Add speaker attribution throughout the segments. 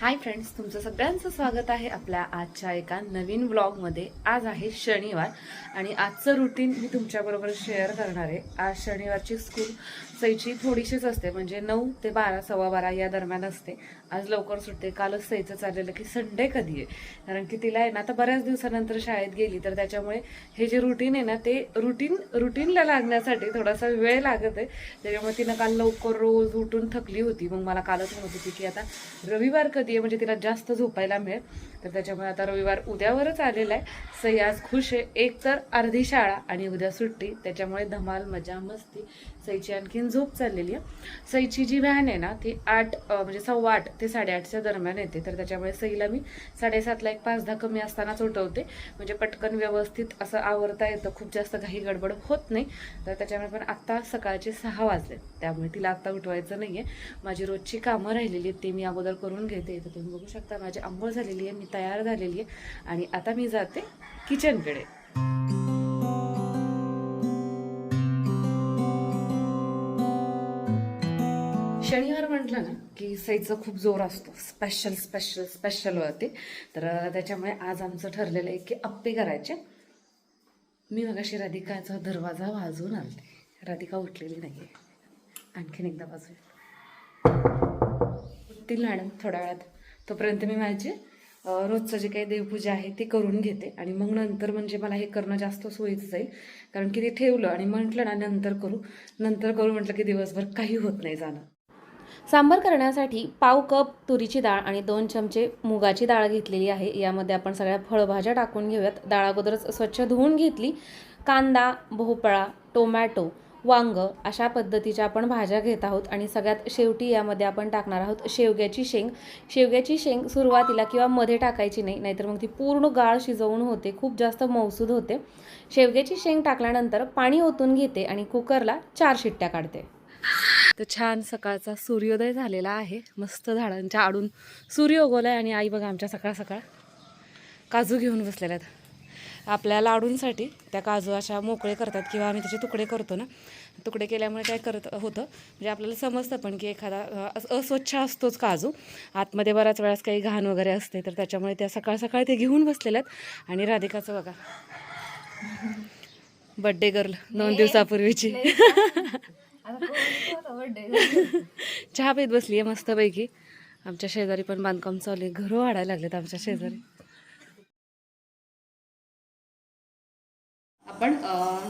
Speaker 1: Hi friends तुमचं सगळ्यांचं स्वागत आहे आपल्या आजच्या एका नवीन व्लॉगमध्ये. आज आहे शनिवार आणि आजचं रुटीन मी तुमच्याबरोबर शेअर करणार आहे. आज शनिवारची स्कूल सईची थोडीशीच असते म्हणजे नऊ ते बारा सव्वा बारा या दरम्यान असते. आज लवकर सुटते कालच सईचं चाललेलं की संडे कधी आहे? कारण की तिला आहे ना आता बऱ्याच दिवसानंतर शाळेत गेली तर त्याच्यामुळे हे जे रुटीन आहे ना ते रुटीन रुटीनला लागण्यासाठी थोडासा वेळ लागत आहे. त्याच्यामुळे तिनं काल लवकर रोज उठून थकली होती. मग मला कालच म्हणत होती की आता रविवार कधी आहे म्हणजे तिला जास्त झोपायला मिळेल. तर त्याच्यामुळे आता रविवार उद्यावरच आलेला आहे. सई आज खुश आहे. एक तर अर्धी शाळा आणि उद्या सुट्टी. त्याच्यामुळे धमाल मजा मस्ती. सईची आणखीन झोप चाललेली आहे. सईची जी व्हॅन आहे ना ती आठ म्हणजे सव्वा आठ ते साडेआठच्या दरम्यान येते. तर त्याच्यामुळे सईला मी साडेसातला एक पाच दहा कमी असतानाच उठवते. म्हणजे पटकन व्यवस्थित असं आवरता येतं. खूप जास्त काही गडबड होत नाही. तर त्याच्यामुळे पण आत्ता सकाळचे सहा वाजले. त्यामुळे तिला आत्ता उठवायचं नाही आहे माझी रोजची कामं राहिलेली आहेत. ते मी अगोदर करून घेते. तर तुम्ही बघू शकता माझी आंघोळ झालेली आहे. मी तयार झालेली आहे. आणि आता मी जाते किचनकडे. शनिवार म्हटलं ना की सईचं खूप जोर असतो. स्पेशल स्पेशल स्पेशल होते तर त्याच्यामुळे आज आमचं ठरलेलं आहे की अप्पे करायचे. मी मगाशी राधिकाचा दरवाजा वाजवून आणते. राधिका उठलेली नाही आहे आणखीन एकदा वाजवेल. उठतील मॅडम थोड्या वेळात. तोपर्यंत मी माझे रोजचं जे काही देवपूजा आहे ते करून घेते. आणि मग नंतर म्हणजे मला हे करणं जास्त सोयीचं जाईल. कारण की ते ठेवलं आणि म्हटलं ना नंतर करू. नंतर करू म्हटलं की दिवसभर काही होत नाही जाणं.
Speaker 2: सांबार करण्यासाठी पाव कप तुरीची डाळ आणि दोन चमचे मुगाची डाळ घेतलेली आहे. यामध्ये आपण सगळ्या फळभाज्या टाकून घेऊयात. डाळ अगोदरच स्वच्छ धुवून घेतली. कांदा भोपळा टोमॅटो वांग अशा पद्धतीच्या आपण भाज्या घेत आहोत आणि सगळ्यात शेवटी यामध्ये आपण टाकणार आहोत शेवग्याची शेंग. शेवग्याची शेंग सुरुवातीला किंवा मध्ये टाकायची नाही नाहीतर मग ती पूर्ण गाळ शिजवून होते खूप जास्त मौसूद होते. शेवग्याची शेंग टाकल्यानंतर पाणी ओतून घेते आणि कुकरला चार शिट्ट्या काढते.
Speaker 1: तर छान सकाळचा सूर्योदय झालेला आहे. मस्त झाडांच्या आडून सूर्य उगवलाय आणि आई बघा आमच्या सकाळ सकाळ काजू घेऊन बसलेल्या आहेत. आपल्या लाडूंसाठी त्या काजू अशा मोकळे करतात किंवा आम्ही त्याचे तुकडे करतो ना तुकडे केल्यामुळे काय करत होतं म्हणजे आपल्याला समजतं पण की एखादा अस्वच्छ असतोच काजू. आतमध्ये बऱ्याच वेळेस काही घाण वगैरे असते तर त्याच्यामुळे त्या सकाळ सकाळ ते घेऊन बसलेल्या आहेत आणि राधिकाचं बघा. बड्डे गर्ल दोन दिवसापूर्वीची. चहा पीत बसली आहे मस्तपैकी. आमच्या शेजारी पण बांधकाम चालू आहे. घरं वाढायला लागलेत आमच्या शेजारी. आपण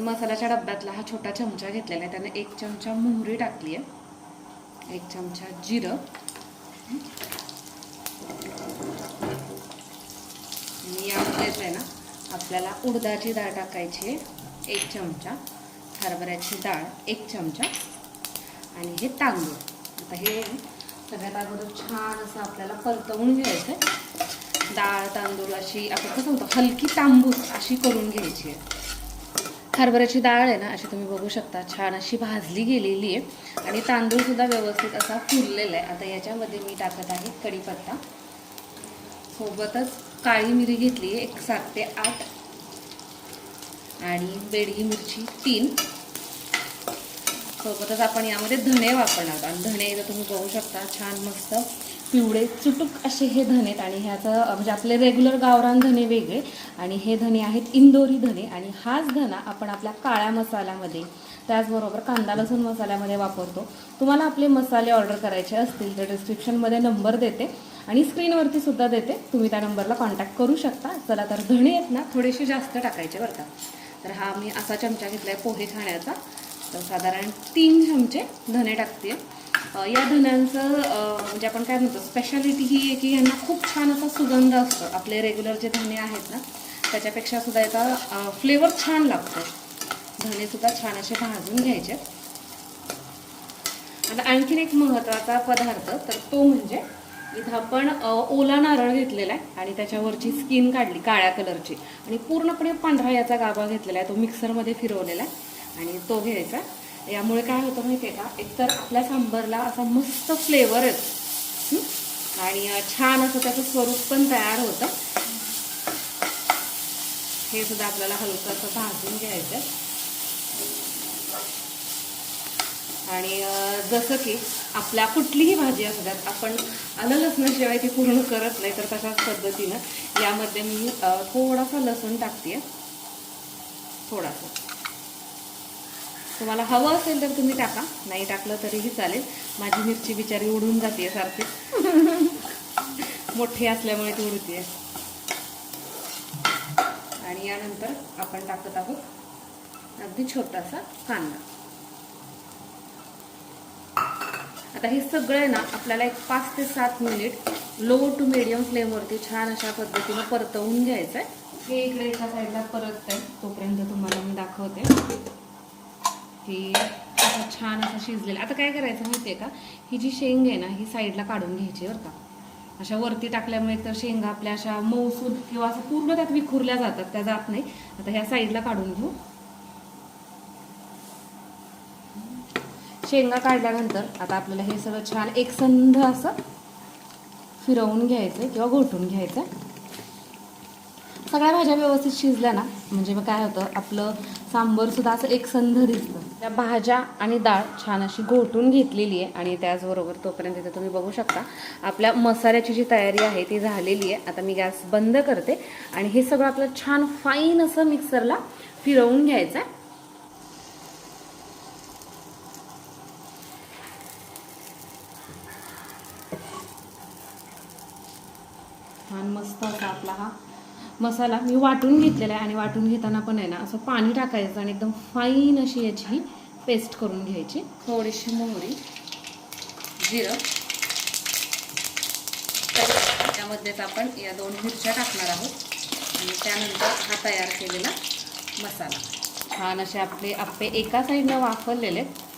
Speaker 1: मसाल्याच्या डब्यातला हा छोटा चमचा घेतलेला आहे. त्याने एक चमचा मोहरी टाकली आहे. एक चमचा जिरं. आणि यामध्येच आहे ना आपल्याला उडदाची डाळ टाकायची आहे. एक चमचा. हरभऱ्याची डाळ एक चमचा. आणि हे तांदूळ. आता हे सगळ्यात अगोदर छान असं आपल्याला परतवून घ्यायचं आहे डाळ तांदूळ अशी आपण कसं म्हणतो हलकी तांबूस अशी करून घ्यायची आहे. हरभऱ्याची डाळ आहे ना अशी तुम्ही बघू शकता. छान अशी भाजली गेलेली आहे. आणि तांदूळसुद्धा व्यवस्थित असा फुललेला आहे. आता याच्यामध्ये मी टाकत आहे कढीपत्ता. सोबतच काळी मिरी घेतली आहे एक सात ते आठ. आणि बेडगी मिरची तीन. सोबतच आपण यामध्ये धणे वापरणार आणि धणे इथं तुम्ही बघू शकता छान मस्त पिवळे चुटूक असे हे धने आहेत आणि ह्याचं म्हणजे आपले रेग्युलर गावरान धने वेगळे आणि हे धने आहेत इंदोरी धने आणि हाच धना आपण आपल्या काळ्या मसाल्यामध्ये त्याचबरोबर कांदा लसूण मसाल्यामध्ये वापरतो. तुम्हाला आपले मसाले ऑर्डर करायचे असतील तर डिस्क्रिप्शनमध्ये नंबर देते आणि स्क्रीनवरती सुद्धा देते. तुम्ही त्या नंबरला कॉन्टॅक्ट करू शकता. चला तर धणे आहेत ना थोडेसे जास्त टाकायचे बरं का. तर हा मी असा चमचा घेतला आहे पोहे खाण्याचा. तर साधारण तीन चमचे धने टाकते. या धण्यांचं म्हणजे आपण काय म्हणतो स्पेशालिटी ही आहे की यांना खूप छान असा सुगंध असतो. आपले रेग्युलर जे धने आहेत ना त्याच्यापेक्षा सुद्धा याचा फ्लेवर छान लागतो धने सुद्धा छान असे भाजून घ्यायचे. आता आणखीन एक महत्त्वाचा पदार्थ तर तो म्हणजे इथं आपण ओला नारळ घेतलेला आहे आणि त्याच्यावरची स्किन काढली काळ्या कलरची आणि पूर्णपणे पांढरा याचा गाभा घेतलेला आहे. तो मिक्सरमध्ये फिरवलेला आहे. आणि तो घ्यायचा. यामुळे काय होतं माहिती आहे का? एकतर आपल्या सांबरला असा मस्त फ्लेवर येतो. आणि छान असं त्याचं स्वरूप पण तयार होतं. हे सुद्धा आपल्याला हलकं असं भाजून घ्यायचं. आणि जसं की आपल्या कुठलीही भाजी असू द्यात आपण आलं लसणाशिवाय ती पूर्ण करत नाही तर तशाच पद्धतीनं यामध्ये मी थोडासा लसूण टाकते थोडासा. तुम्हाला हवं असेल तर तुम्ही टाका. नाही टाकलं तरीही चालेल. माझी मिरची बिचारी उडून जाते सारखी. मोठी असल्यामुळे ती उडते आणि यानंतर आपण टाकत आहोत अगदी छोटासा कांदा. आता हे सगळं ना आपल्याला एक पाच ते सात मिनिट लो टू मिडियम फ्लेमवरती छान अशा पद्धतीनं परतवून घ्यायचं आहे हे इकडे एका साईडला परत आहे तोपर्यंत तुम्हाला मी दाखवते. की असं छान असं शिजलेलं. आता काय करायचं माहिती आहे का? ही जी शेंग आहे ना ही साईडला काढून घ्यायची बरं का. अशा वरती टाकल्यामुळे तर शेंगा आपल्या अशा मऊसूद किंवा असं पूर्ण त्यात विखुरल्या जातात त्या जात नाही आता ह्या साईडला काढून घेऊ. शेंगा काढल्यानंतर आता आपल्याला हे सगळं छान एकसंध असं फिरवून घ्यायचं किंवा घोटून घ्यायचं सगळ्या भाज्या व्यवस्थित शिजल्या ना म्हणजे मग काय होतं आपलं सांबरसुद्धा असं एक संध दिसतं. त्या भाज्या आणि डाळ छान अशी घोटून घेतलेली आहे आणि त्याचबरोबर तोपर्यंत इथे तुम्ही बघू शकता आपल्या मसाल्याची जी तयारी आहे ती झालेली आहे. आता मी गॅस बंद करते आणि हे सगळं आपलं छान फाईन असं मिक्सरला फिरवून घ्यायचं आहे छान मस्त असा आपला हा मसाला मी वाटून घेतलेला आहे आणि वाटून घेताना पण आहे ना असं पाणी टाकायचं आणि एकदम फाईन अशी याची पेस्ट करून घ्यायची. थोडीशी मोहरी जिरं. तर त्यामध्येच आपण या दोन मिरच्या टाकणार आहोत. आणि त्यानंतर हा तयार केलेला मसाला. छान असे आपले आप्पे एका साईडनं वाफरलेले आहेत.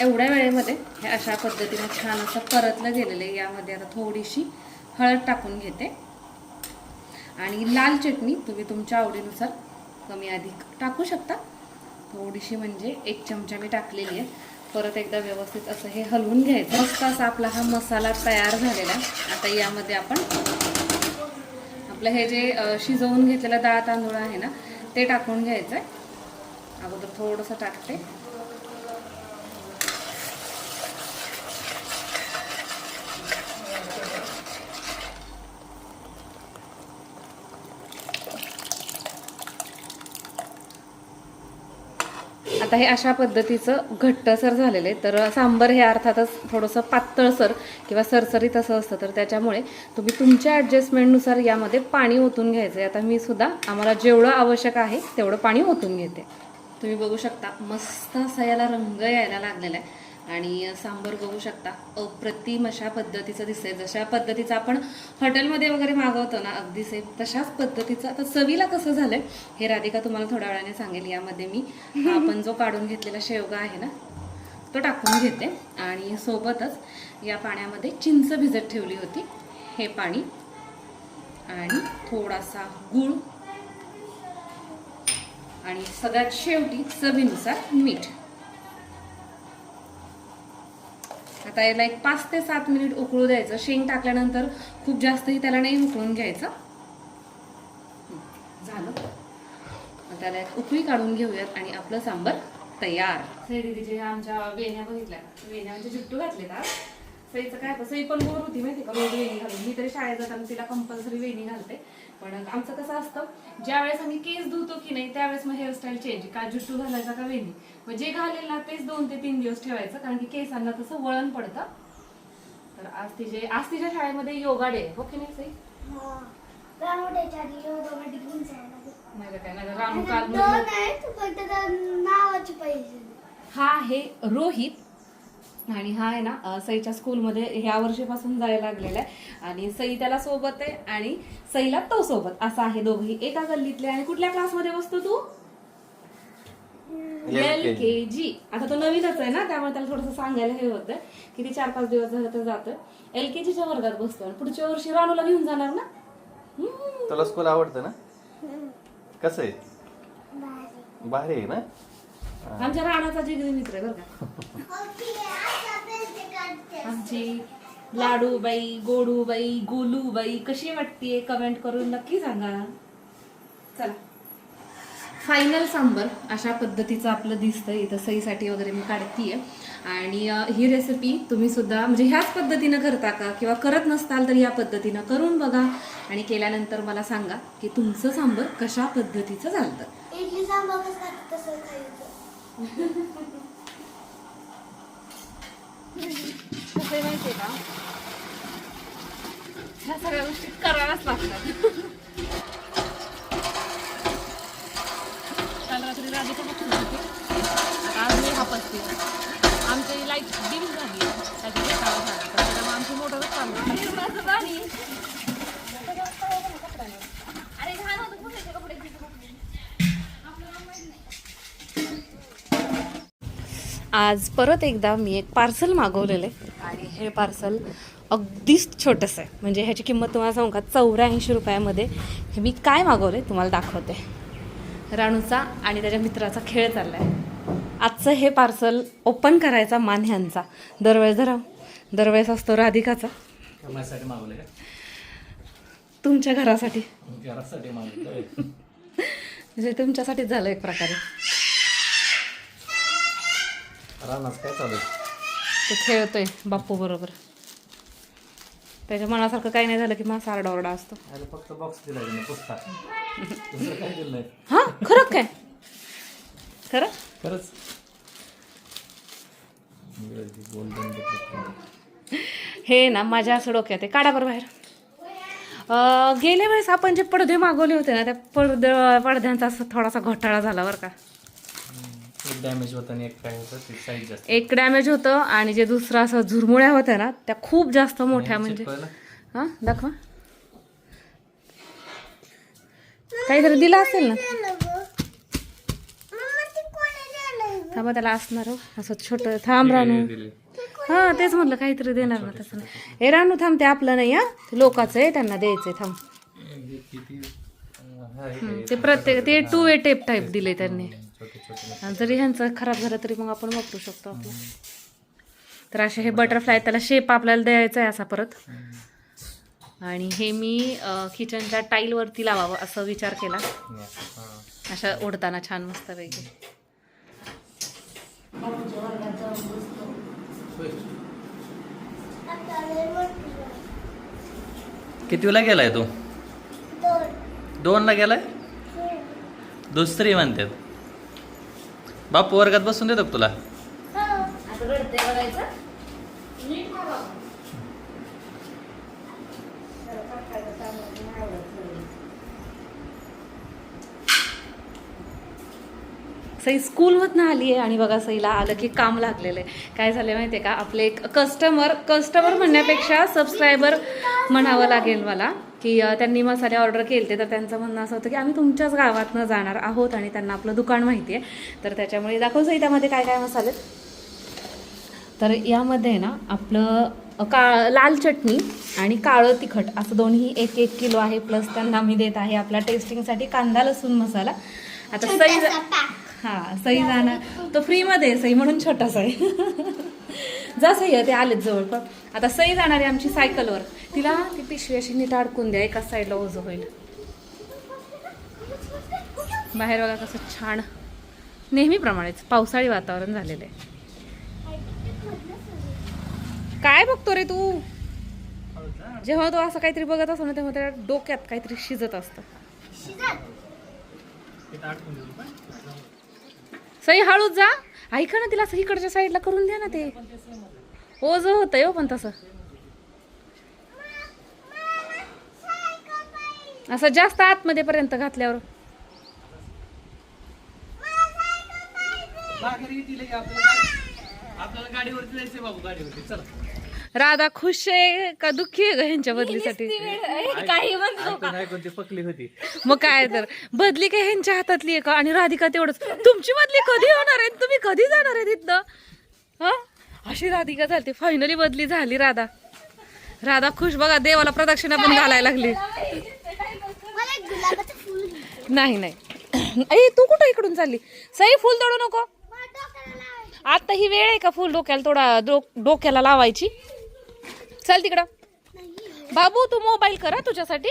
Speaker 1: एवढ्या वेळेमध्ये हे अशा पद्धतीने छान असं परतलं गेलेलं आहे. यामध्ये आता थोडीशी हळद टाकून घेते. आणि लाल चटणी तुम्ही तुमच्या आवडीनुसार कमी अधिक टाकू शकता. थोडीशी म्हणजे एक चमचा मी टाकलेली आहे. परत एकदा व्यवस्थित असं हे हलवून घ्यायचं. मस्त असा आपला हा मसाला तयार झालेला आहे. आता यामध्ये आपण आपलं हे जे शिजवून घेतलेलं डाळ तांदूळ आहे ना ते टाकून घ्यायचं आहे अगोदर थोडंसं टाकते. आता हे अशा पद्धतीचं घट्टसर झालेलं आहे. तर सांबर हे अर्थातच थोडंसं पातळसर किंवा सरसरीत असं असतं. तर त्याच्यामुळे तुम्ही तुमच्या ॲडजस्टमेंटनुसार यामध्ये पाणी ओतून घ्यायचं आहे आता मी सुद्धा आम्हाला जेवढं आवश्यक आहे तेवढं पाणी ओतून घेते. तुम्ही बघू शकता मस्त असा याला रंग यायला लागलेला आहे. आणि सांबर बघू शकता. अप्रतिम अशा पद्धतीचं दिसतंय. जशा पद्धतीचं आपण हॉटेलमध्ये वगैरे मागवतो ना अगदी सेम तशाच पद्धतीचं. आता चवीला कसं झालंय हे राधिका तुम्हाला थोड्या वेळाने सांगेल. यामध्ये मी आपण जो काढून घेतलेला शेवगा आहे ना तो टाकून घेते. आणि सोबतच या पाण्यामध्ये चिंच भिजत ठेवली होती. हे पाणी आणि थोडासा गूळ. आणि सगळ्यात शेवटी चवीनुसार मीठ. आता याला एक पाच ते सात मिनिट उकळू द्यायचं. शेंग टाकल्यानंतर खूप जास्तही त्याला नाही उकळून घ्यायचं. झालं. त्याला एक उकळी काढून घेऊयात आणि आपलं सांबर तयार. सई दीदीचे आमच्या वेण्या बघितल्या. वेण्या म्हणजे जुट्टू घातले सईचं काय सई पण बोर होती माहिती का रोज वेणी घालून. मी तरी शाळेत जाताना तिला कंपल्सरी वेणी घालते. पण आमचं कसं असतं ज्या वेळेस आम्ही केस धुतो की नाही त्यावेळेस मग हेअरस्टाईल चेंज का जुट्टू घालायचा का वेणी? मग जे घालेल ना तेच दोन ते तीन दिवस ठेवायचं कारण की केसांना तसं वळण पडतं. तर आज तिचे आज तिच्या शाळेमध्ये योगा डे हो की नाही सई? नाही काय नाही रानू काल
Speaker 3: नावाचे पैसे.
Speaker 1: हा आहे रोहित आणि हा आहे ना सईच्या स्कूलमध्ये ह्या वर्षीपासून जायला लागलेला आहे. आणि सई त्याला सोबत आहे आणि सईला तो सोबत. असा आहे दोघही एका गल्लीतले. आणि कुठल्या क्लासमध्ये बसतो तू? एल के जी. आता तो नवीनच आहे ना त्यामुळे त्याला थोडंसं सांगायला हे होतं किती चार पाच दिवस झालं तर जातोय. एल के जीच्या वर्गात बसतो आणि पुढच्या वर्षी रानूला घेऊन जाणार ना? हम्म.
Speaker 4: तुला स्कूल आवडतं ना? कसं आहे? भारी आहे ना?
Speaker 1: आमच्या राणाचा जिगरी मित्र आहे बरं का. आमची लाडूबाई गोडूबाई गोलूबाई कशी वाटतीये कमेंट करून नक्की सांगा. चला. फायनल सांबर अशा पद्धतीचं आपलं दिसतं इथं सईसाठी वगैरे मी काढतीये. आणि ही रेसिपी तुम्ही सुद्धा म्हणजे ह्याच पद्धतीनं करता का? किंवा करत नसताल तर या पद्धतीनं करून बघा. आणि केल्यानंतर मला सांगा की तुमचं सांबर कशा पद्धतीचं चालतं
Speaker 3: इडली सांबार कसं
Speaker 1: आहे माहितीये का ह्या सगळ्या गोष्टी कराव्याच लागतात काल रात्री राधिका बघत होती आज मी हापसते आमची लाइट डिम झाली. त्याच्या झाला. आज परत एकदा मी एक पार्सल मागवलेलं. आहे आणि हे पार्सल अगदीच छोटंसं आहे. म्हणजे ह्याची किंमत तुम्हाला सांगू का? चौऱ्याऐंशी रुपयामध्ये हे मी काय मागवले तुम्हाला दाखवते. राणूचा आणि त्याच्या मित्राचा खेळ चालला आहे आजचं हे पार्सल ओपन करायचा मान ह्यांचा. दरवेळेस जरा दरवेळेस असतो राधिकाचा. तुमच्या घरासाठी.
Speaker 4: घरासाठी
Speaker 1: म्हणजे तुमच्यासाठीच झालं एक प्रकारे.
Speaker 4: रानाच काय चालू?
Speaker 1: तो खेळतोय बाप्पू बरोबर. त्याच्या मनासारखं काही नाही झालं की माझा आरडाओरडा असतो.
Speaker 4: याला फक्त बॉक्स दिला पुस्तक दुसरं काय दिलं नाही.
Speaker 1: हा खरं काय? खरं?
Speaker 4: खरंच. गोल्डन
Speaker 1: हे ना माझ्या असं डोक्यात आहे. काढा बरं बाहेर. अं, गेल्या वेळेस आपण जे पडदे मागवले होते ना त्या पडद पडद्यांचा असं थोडासा घोटाळा झाला बरं का.
Speaker 4: एक डॅमेज होतं आणि एक काय होतं ते साईज जास्त
Speaker 1: एक डॅमेज होतं आणि जे दुसरं असं झुरमुळ्या होत्या ना त्या खूप जास्त मोठ्या म्हणजे? हां दाखवा. काहीतरी दिलं असेल ना? थांबा त्याला असणार हो. असं छोटं थांब रानू.
Speaker 4: दिले.
Speaker 1: हा तेच म्हटलं काहीतरी देणार ना तसं ए रानू थांब ते आपलं नाही हा. लोकाचं आहे त्यांना द्यायचंय थांब.
Speaker 4: हे किती अं, हा, हे काय?
Speaker 1: ते प्रत्येक ते टू वे टेप टाईप दिले त्यांनी.
Speaker 4: छोटे छोटे
Speaker 1: आणि जरी ह्यांचं खराब झालं तरी मग आपण वापरू शकतो आपलं. तर असे हे बटरफ्लाय त्याला शेप आपल्याला द्यायचा आहे असा परत. आणि हे मी किचनच्या टाईलवरती लावावं असं विचार केला.
Speaker 4: हे हा.
Speaker 1: अशा ओढताना छान मस्तपैकी.
Speaker 4: कितीला गेलाय तू? दोनला गेलाय? दुसरी म्हणतात. बापू वर्गात बसून देतो तुला?
Speaker 1: सई स्कूलमधनं आली आहे आणि बघा सईला आलं की काम लागलेलं आहे. काय झालं माहिती आहे का? आपले एक कस्टमर कस्टमर म्हणण्यापेक्षा सबस्क्रायबर म्हणावं लागेल मला. की त्यांनी मसाले ऑर्डर केले तर त्यांचं म्हणणं असं होतं की आम्ही तुमच्याच गावातनं जाणार आहोत आणि त्यांना आपलं दुकान माहिती आहे. तर त्याच्यामुळे दाखव सई त्यामध्ये काय काय मसाले? तर यामध्ये ना आपलं का लाल चटणी आणि काळं तिखट असं दोन्ही एक एक किलो आहे. प्लस त्यांना मी देत आहे आपल्या टेस्टिंगसाठी कांदा लसूण मसाला. आता सई हा सई जाणार. तो फ्रीमध्ये आहे सई म्हणून छोटासा आहे. जा सई ते आलेत जवळ पण आता सई जाणार आहे आमची सायकलवर. तिला ती पिशवी अशी नीट अडकून द्या एकाच साईडला ओझं होईल. बाहेर बघा कसं छान. नेहमीप्रमाणेच पावसाळी वातावरण झालेलं आहे. काय बघतो रे तू? जेव्हा तो असं काहीतरी बघत असतो ना तेव्हा त्या डोक्यात काहीतरी शिजत असतं. सई हळूच जा. ऐका ना तिला असं इकडच्या साईडला करून द्या ना ते. ओझ होतंय हो पण तसं. असं जास्त आतमध्ये पर्यंत घातल्यावर.
Speaker 4: आपल्याला गाडीवरती जायचंय बाबू गाडीवरती. चला.
Speaker 1: राधा खुश आहे का दुःखी आहे ग ह्यांच्या बदलीसाठी?
Speaker 4: ऐकून ऐकून ती पकली होती.
Speaker 1: मग काय तर बदली काय ह्यांच्या हातातली आहे का? आणि राधिका तेवढंच तुमची बदली कधी होणार आहे? तुम्ही कधी जाणार आहे तिथनं हा? अशी राधिका झाली फायनली बदली झाली राधा. राधा खुश बघा देवाला प्रदक्षिणा पण घालायला लागली. नाही नाही. ए तू कुठं इकडून चालली? सई फुल तोडू नको. आता ही वेळ आहे का फुल डोक्याला थोडा डोक्याला लावायची? चल तिकडं. बाबू तू मोबाईल करा तुझ्यासाठी.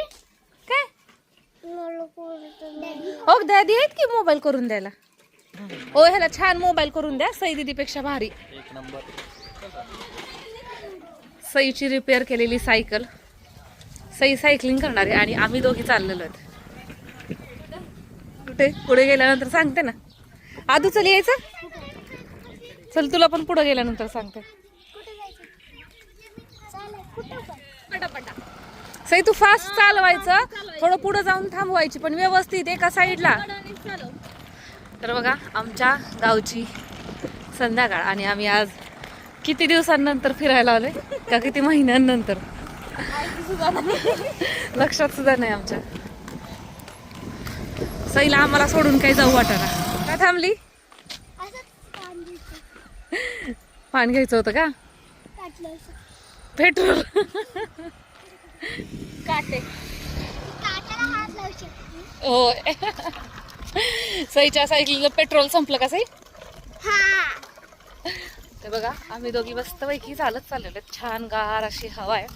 Speaker 1: काय? हो दॅदी आहेत की मोबाईल करून द्यायला? ओ ह्याला छान मोबाईल करून द्या. सई दीदीपेक्षा भारी.
Speaker 4: एक नंबर.
Speaker 1: सईची रिपेअर केलेली सायकल सई सायकलिंग करणार आहे आणि आम्ही दोघी चाललेलो आहेत. कुठे? पुढे गेल्यानंतर सांगते ना. आधू चल यायचं? चल तुला पण पुढे गेल्यानंतर सांगते. सई तू फास्ट चालवायचं. थोडं पुढे जाऊन थांबवायची पण व्यवस्थित एका साईडला तर बघा आमच्या गावची संध्याकाळ आणि आम्ही आज किती दिवसांनंतर फिरायला आलोय? का किती महिन्यांनंतर? लक्षात सुद्धा नाही आमच्या. सईला आम्हाला सोडून काही जाऊ वाटाना काय थांबली? पाणी घ्यायचं होतं का? पेट्रोल. काटे. हो सईच्या सायकलीला पेट्रोल संपलं का सई?
Speaker 3: हा.
Speaker 1: ते बघा आम्ही दोघी मस्त पैकी चालत चाललेलो. छान गार अशी हवा आहे.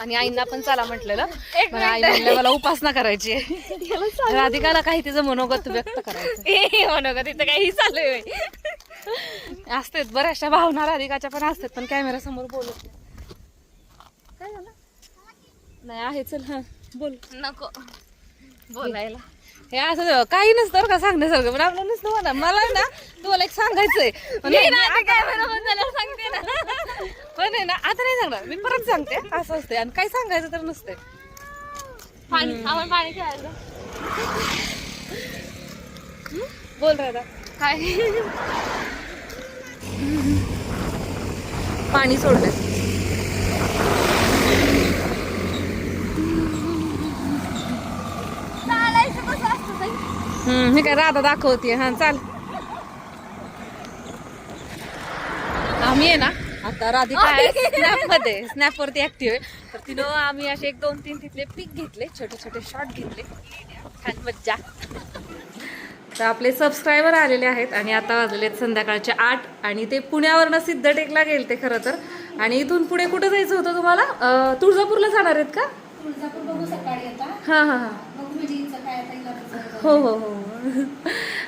Speaker 1: आणि आईंना पण चला म्हटलेलं. पण आई म्हणलं मला उपासना करायची आहे. राधिकाला काही तिचं मनोगत व्यक्त करायचं मनोगत इथं काही चालू आहे. असतेच बऱ्याचशा भावना राधिकाच्या पण असतात पण कॅमेरा समोर बोलत नाही. काय झालं? नाही आहे चल हा बोल.
Speaker 5: नको. बोलायला.
Speaker 1: हे असं काही नसतं बरं का सांगण्यासारखं. पण आपलं नसतं मला मला ना तुम्हाला एक सांगायचंय. पण नाही, सांगते ना. पण आहे ना आता नाही सांगणार. मी परत सांगते. असं असते आणि काही सांगायचं तर नसते
Speaker 5: पाणी आपण पाणी
Speaker 1: बोल राधा.
Speaker 5: काय?
Speaker 1: पाणी सोडलं मी काय राधा दाखवते हा चाल. आम्ही आहे ना आता राधिका स्नॅपमध्ये. स्नॅप वरती ऍक्टिव्ह आहे. तर तिनं आम्ही असे एक दोन तीन तिथले पिक घेतले. छोटे छोटे शॉर्ट घेतले. छान मज्जा. तर आपले सबस्क्रायबर आलेले आहेत आणि आता वाजलेले आहेत संध्याकाळचे आठ आणि ते पुण्यावरनं सिद्धटेकला गेले ते खरं तर. आणि इथून पुढे कुठं जायचं होतं तुम्हाला? तुळजापूरला जाणार आहेत का? हा हा हा. हो हो हो.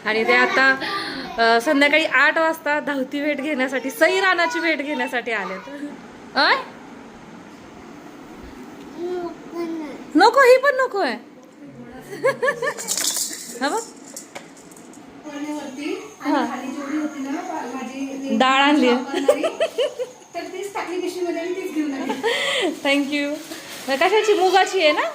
Speaker 1: आणि ते आता संध्याकाळी आठ वाजता धावती भेट घेण्यासाठी सई रानाची भेट घेण्यासाठी आलेत. अय? नको ही पण नको आहे. हा बघ. डाळ आणली थँक्यू कशाची? मुगाची आहे ना?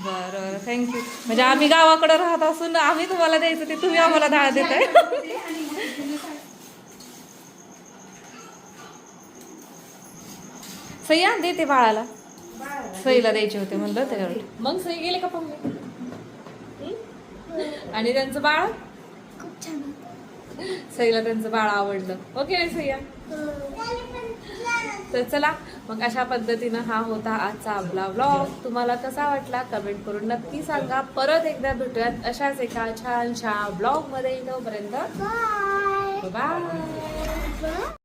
Speaker 1: बरं बरं. थँक्यू म्हणजे आम्ही गावाकडे राहत असून आम्ही तुम्हाला द्यायचं ते तुम्ही आम्हाला डाळ देताय. सह्या देते बाळाला. सईला द्यायचे होते म्हणलं त्याच्यावर. मग सई गेले का पण? आणि त्यांचं बाळ?
Speaker 3: खूप छान होतं.
Speaker 1: सईला त्यांचं बाळ आवडलं. ओके रे सह्या तर चला मग अशा पद्धतीनं हा होता आजचा आपला व्लॉग तुम्हाला कसा वाटला कमेंट करून नक्की सांगा. परत एकदा भेटूयात अशाच एका छानशा ब्लॉगमध्ये. तोपर्यंत. बाय